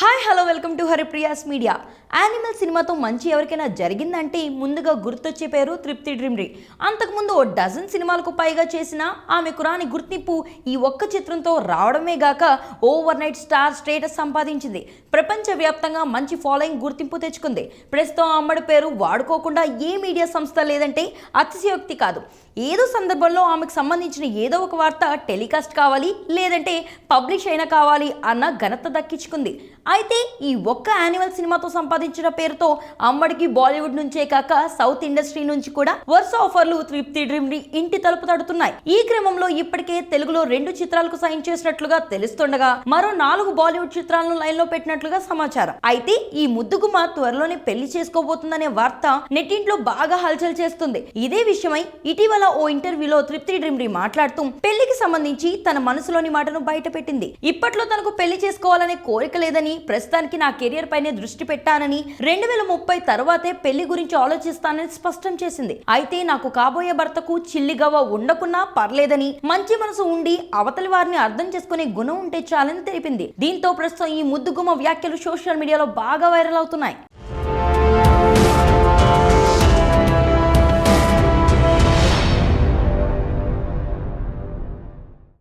Hi hello welcome to Haripriya's media animal సినిమాతో మంచి ఎవరికైనా జరిగిందంటే ముందుగా గుర్తొచ్చే పేరు తృప్తి డ్రిమ్రి. అంతకుముందు ఓ డజన్ సినిమాలకు పైగా చేసిన ఆమె కురాని గుర్తింపు ఈ ఒక్క చిత్రంతో రావడమే గాక ఓవర్ నైట్ స్టార్ స్టేటస్ సంపాదించింది. ప్రపంచవ్యాప్తంగా మంచి ఫాలోయింగ్ గుర్తింపు తెచ్చుకుంది. ప్రస్తుతం అమ్మడి పేరు వాడుకోకుండా ఏ మీడియా సంస్థ లేదంటే అతిశయోక్తి కాదు. ఏదో సందర్భంలో ఆమెకు సంబంధించిన ఏదో ఒక వార్త టెలికాస్ట్ కావాలి లేదంటే పబ్లిష్ అయినా కావాలి అన్న ఘనత దక్కించుకుంది. అయితే ఈ ఒక్క యానిమల్ సినిమాతో సంపాదించిన పేరుతో అమ్మడికి బాలీవుడ్ నుంచే కాక సౌత్ ఇండస్ట్రీ నుంచి కూడా వరుస ఆఫర్లు తృప్తి డ్రీమ్ని ఇంటి తలుపు తడుతున్నాయి. ఈ క్రమంలో ఇప్పటికే తెలుగులో రెండు చిత్రాలకు సైన్ చేసినట్లుగా తెలుస్తుండగా మరో నాలుగు బాలీవుడ్ చిత్రాలను లైన్లో పెట్టినట్లుగా సమాచారం. అయితే ఈ ముద్దుగుమ త్వరలోనే పెళ్ళి చేసుకోబోతుందనే వార్త నెట్టింట్లో బాగా హల్చల్ చేస్తుంది. ఇదే విషయమై ఇటీవల ఓ ఇంటర్వ్యూలో తృప్తి డ్రిమ్రి మాట్లాడుతూ పెళ్ళికి సంబంధించి తన మనసులోని మాటను బయట పెట్టింది ఇప్పట్లో తనకు పెళ్ళి చేసుకోవాలనే కోరిక లేదని ప్రస్తుతానికి నా కెరియర్ పైనే దృష్టి పెట్టానని రెండు వేల ముప్పై తర్వాతే పెళ్ళి గురించి ఆలోచిస్తానని స్పష్టం చేసింది. అయితే నాకు కాబోయే భర్తకు చిల్లిగవ్వ ఉండకున్నా పర్లేదని మంచి మనసు ఉండి అవతలి వారిని అర్థం చేసుకునే గుణం ఉంటే చాలని తెలిపింది. దీంతో ప్రస్తుతం ఈ ముద్దుగుమ్మ వ్యాఖ్యలు సోషల్ మీడియాలో బాగా వైరల్ అవుతున్నాయి.